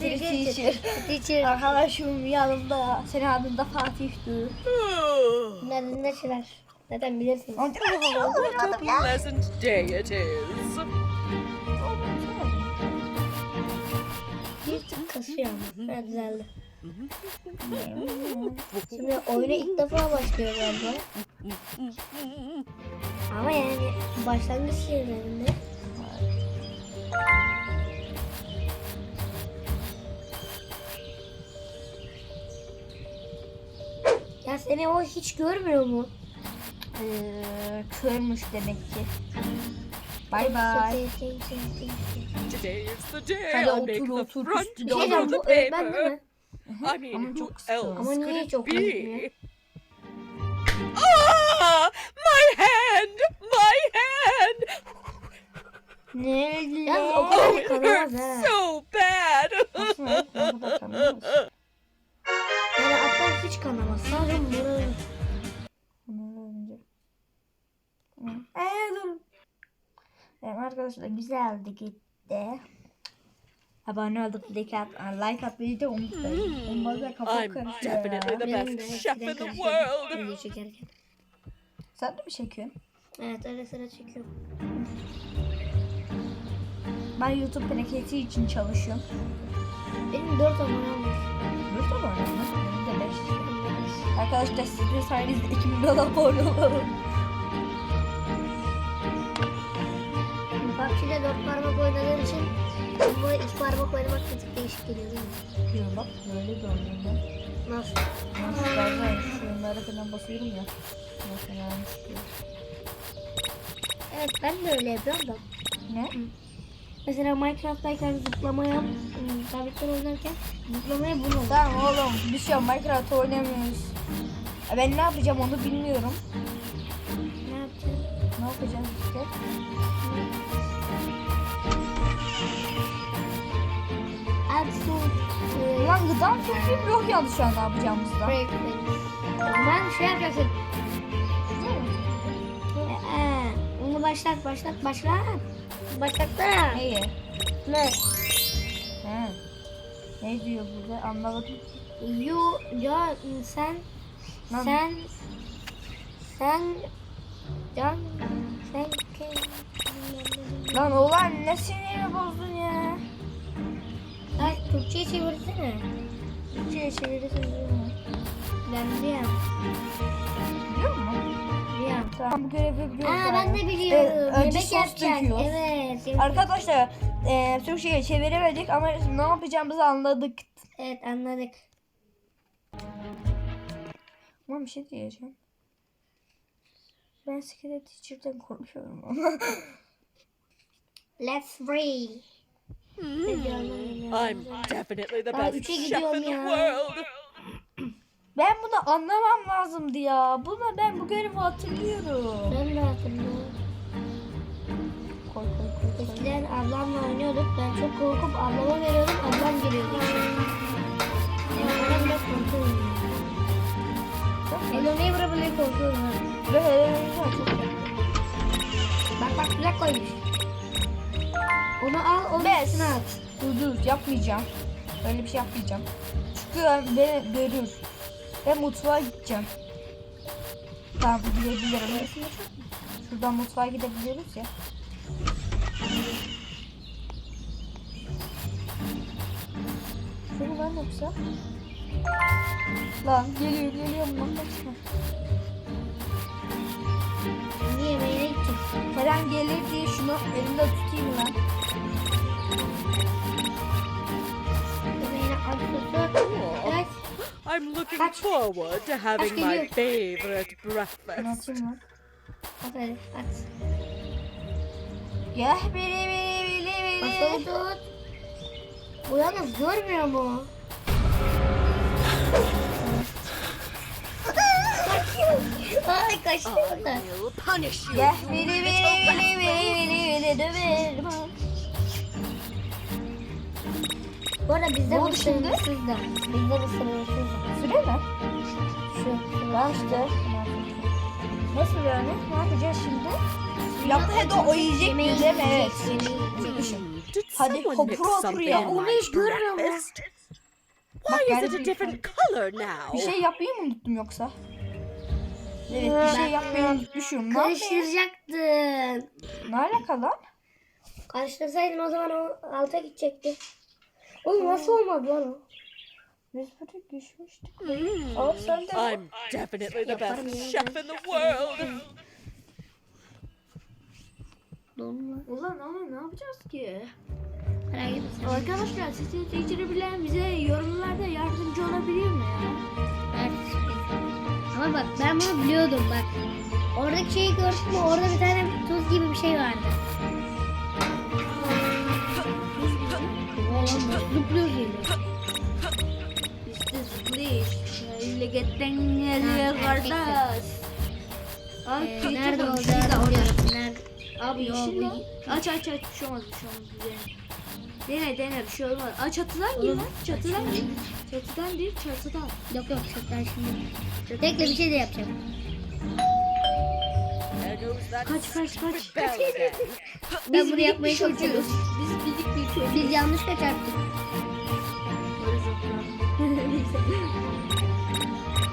Teacher. Teacher. Arkadaşım yanımda. Senin adın da Fatih'ti. Bunların ne şeyler? Zaten bilirsiniz. What a pleasant day it is. Bir tık kasıyor ama. Ha, düzeldi. Şimdi oyuna ilk defa başlıyor galiba. Ama yani başlangıç yerlerinde. Ya seni o hiç görmüyor mu? Ee, körmüş demek ki. Bay bay. Today is the day Hadi otur, otur, üstüne Bir şey diyeceğim bu öğretmen değil mi? I mean, Ama çok kısa. Ama niye gitmiyor? be? Ah! My hand! My hand! Ne? Yalnız o kadar hurts ha. so bad! Yani hatta hiç kanamaz. Sadece. Ee, dur. Evet arkadaşlar güzeldi gitti. Abone olduk, like, at, like atmayı da unutmayın. Olmaz ya kafam I'm karıştı ya. definitely the best chef in the world! video çekerken. Sen de mi çekiyorsun? Evet öyle sıra çekiyorum. Ben YouTube peneketi için çalışıyorum. Benim 4 abone olmuş. Burada mı oynuyorsun? Benim de 5. Arkadaşlar sizin sayenizde 2 milyon abone olalım. PUBG'de 4 parmak oynadığım için bu iki parmak oynamak bir tık değişik geliyor değil mi? Diyorum bak böyle oynuyorum ben. Nasıl? Nasıl bazen şunlara falan basıyorum ya. Mesela. Evet ben de öyle yapıyorum da. Ne? Mesela Minecraft'tayken zıplamaya, ım, tabletten oynarken zıplamaya bunu Tamam oğlum biz şu an Minecraft oynamıyoruz. E Ben ne yapacağım onu bilmiyorum. ne yapacağım? Ne yapacağız işte? Absolute Ulan gıdam fikrim yok yalnız şu an ne yapacağımızda. Ben şey yapacaksın. Ee, onu başlat, başlat, başlat. Başlatsana. Neyi? Ne? He. Ne diyor burada anlamadım. You, ya sen, Lan. sen, sen, can, sen, Lan ulan ne sinirimi bozdun ya. Ay, Türkçe'ye çevirsene. Türkçe'ye mi? Ben biliyorum. Biliyor musun? Biliyorum. Tamam bu görevi biliyorum. Aa ben de biliyorum. Evet, acı Yemek sos yapacağız. döküyoruz. Evet. yemek- Arkadaşlar e, Türkçe'ye çeviremedik ama ne yapacağımızı anladık. Evet anladık. Ama bir şey diyeceğim. Ben Skelet Teacher'dan korkuyorum ama. Let's free. Ben? I'm definitely the best üçe chef gidiyorum in the ya. world! Ben bunu anlamam lazımdı ya. Buna ben bu görevi hatırlıyorum. Ben de hatırlıyorum. Koy koy koy. koy. Eskiden ablamla oynuyorduk. Ben çok korkup ablama veriyordum. Ablam. Yani ona bile korkuyorum. Hello Neighbor'a bile korkuyorum. Ve. Bak bak tuzak koymuş. Onu al, onu Bes. üstüne at. Dur dur yapmayacağım. Öyle bir şey yapmayacağım. Çünkü beni görür. Ve mutfağa gideceğim. Tamam gidebilirim. Şuradan mutfağa gidebiliyoruz ya. Şunu ben yapsam. Lan geliyor geliyor lan kaçma. Yemeğine gideceğiz. Kerem gelir diye şunu elimde tutayım lan. I'm looking Kaç- forward to having my geliyor. favorite breakfast. atayım at. Bili bili bili Masayı bili. tut. Bu yalnız görmüyor mu? Ay kaçtı! Gel bili bili bili bili bili bili döverim. Bu arada bizde bu sınırsız da. Bizde bu sınırsız da. Süre mi? Şu. İşte. Nasıl yani? Ne yapacağız şimdi? Yaptı he de o yiyecek mi değil mi? Evet. Hadi hopur hopur ya. Onu hiç görmüyorum ya. breakfast? Why is it garip a bir different color Bir now? şey yapmayı mı unuttum yoksa? Evet bir şey yapmayı unutmuşum. Karıştıracaktın. Ne alaka lan? Karıştırsaydın o zaman o alta gidecekti. Oğlum nasıl olmadı lan o? Biz buraya düşmüştük. Mm, Aa sen de I'm definitely the best chef in the world. Ulan ama ne yapacağız ki? Arkadaşlar sesini değiştirebilen bize yorumlarda yardımcı olabilir mi ya? Evet. Ama bak ben bunu biliyordum bak. Oradaki şeyi gördün mü? Orada bir tane tuz gibi bir şey vardı. Oğlum zıplıyor gibi. İşte zıplayış. Legetten geliyor Ha, kardeş. Ee, nerede oldu? olacağını biliyorum. Nerede? Abi Yok. Aç aç aç. Bir şey olmaz bir şey olmaz. Dene. Dene dene bir şey olmaz. Aç çatıdan gir lan. Çatıdan gir. Çatıdan değil çatıdan. Yok yok çoktan şimdi. Bekle bir şey de yapacağım. Kaç kaç kaç. Biz bunu bir çocuğuz. çalışıyorum. Biz bilik bir çocuğuz. Biz yanlışlıkla çarptık.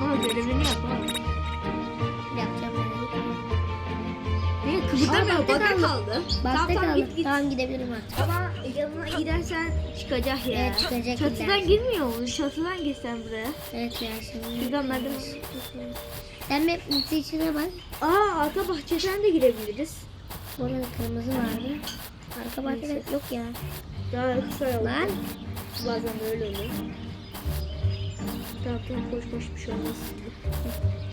Ama görevini yap ha. Yapacağım ben. Niye kıpırdamıyor? bakta Bakta kaldı. kaldı. Tamam kaldı. git git. Tamam gidebilirim artık. Ama yanına gidersen çıkacak ya. Evet, çıkacak Çatıdan illa. girmiyor mu? Çatıdan girsen buraya. Evet ya şimdi. Şuradan merdiven. Sen mutlu içine bak. Aa arka bahçeden de girebiliriz. Burada da kırmızı vardı. Arka bahçede yok ya. Daha kısa yol. Lan. Bazen de öyle oluyor. Tamam tamam koş koş bir şey olmaz.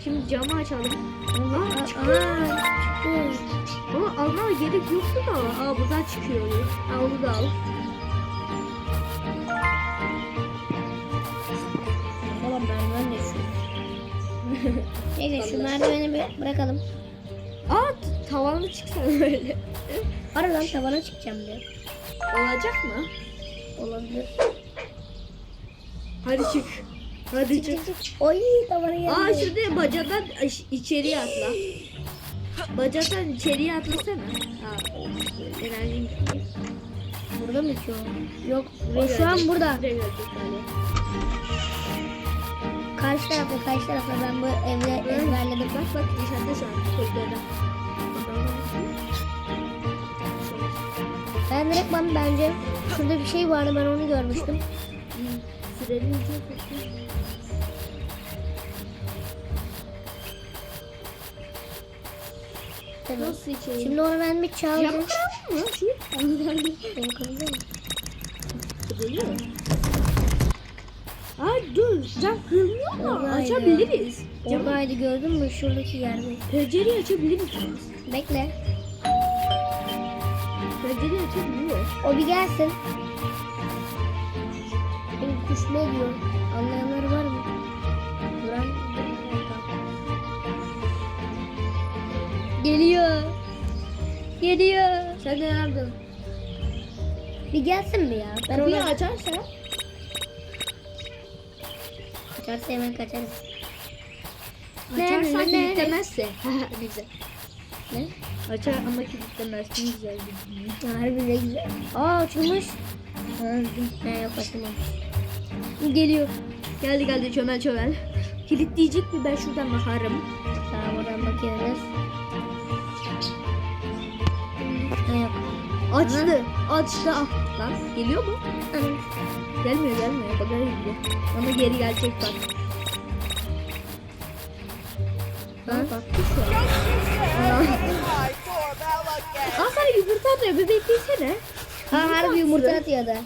Şimdi camı açalım. Aa, Aa, çıkıyor. aa, çıktı. Ama almana gerek yoktu da. Aa buradan çıkıyor. Aa onu da al. Neyse şu merdiveni bir bırakalım. Aa t- tavanı çıksana böyle. Aradan tavana çıkacağım diyor. Olacak mı? Olabilir. Hadi çık. Hadi çık. Oy tavana geldi. Aa şurada bacadan iç- içeriye atla. Bacadan içeriye atlasana. Aa, enerjim. Burada mı ki o? Yok. Ve şu an burada. Karşı tarafta karşı tarafta ben bu evde ezberledim. Bak bak dışarıda şu an koridorda. Ben direkt ben bence şurada bir şey vardı ben onu görmüştüm. Sürelim? Tabii. Nasıl içeri? Şimdi onu ben bir çaldım. Cam kıralım mı? Şu Benim kırıldı mı? Ay dur cam kırılmıyor mu? Oradaydı. Açabiliriz. Cam Oradaydı gördün mü? Şuradaki yerde. pencereyi açabiliriz. Bekle. Pencereyi açabiliyor. O bir gelsin. Benim kuş ne diyor? Anlayanlar var mı? Duran. Geliyor. Geliyor. Sen de nerede? Bir gelsin mi ya? Ben Kapıyı onu açarsa açarsa hemen kaçarız. Açarsan ne, ne? kilitlemezse. Güzel. Ne? Açar ama kilitlemez. Ne güzel bir Harbi ne güzel. Aa açılmış. Ne yok açılmamış. Geliyor. Geldi geldi çömel çömel. Kilitleyecek mi ben şuradan bakarım. Tamam oradan bakıyoruz. Ne yok. Açtı. Açtı. Ah, Lan geliyor mu? Anam. Gelmiyor gelmiyor. Bagara gidiyor. Ama geri gelecek bak. Ha? Bak şu an. Aa sana yumurta atıyor. Bir beklesene. Ha harbi yumurta bothered again.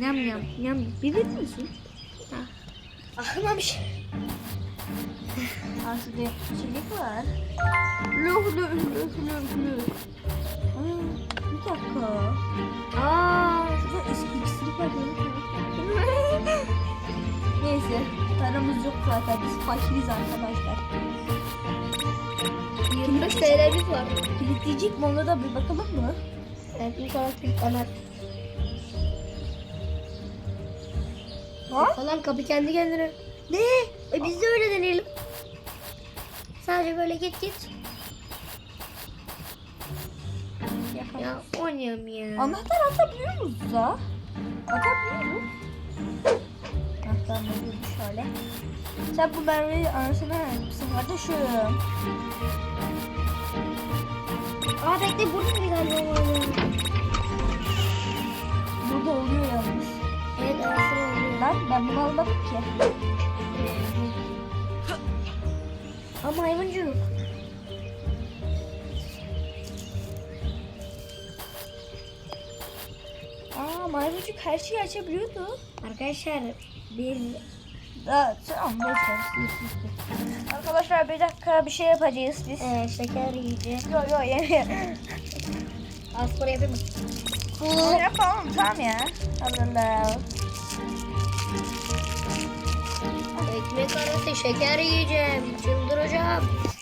Yam yam yam. Bir verir misin? Akmamış. Ha şurada çelik var. Loh loh loh loh loh. Bir dakika. Aa. Şurada var ya. Neyse. Paramız yok zaten. Biz fakiriz arkadaşlar. 25 TL'miz var. Kilitleyecek mi ona da bir bakalım mı? Evet inşallah kilitlemez. Ha? Falan kapı kendi kendine. Ne? E biz de öyle deneyelim. Sadece böyle git git. Ya oynayalım ya. Anahtar atabiliyor muyuz da? Atabiliyor muyuz? Anahtar veriyorum şöyle. Sen bu Merve'yi arasına mısın kardeşim? Aa bekle burada bir galiba var. Burada oluyor yalnız. Evet arasına oluyor. Lan ben bunu almadım ki. Ama hayvancılık. Aa maymuncuk her şeyi açabiliyordu. Arkadaşlar Da, tamam boş ver. Arkadaşlar bir dakika bir şey yapacağız biz. e, şeker yiyeceğiz. Yo yo yemiyorum. Az spor yapayım mı? Yapalım tamam ya. Allah Allah. Ekmek arası şeker yiyeceğim. Çıldıracağım.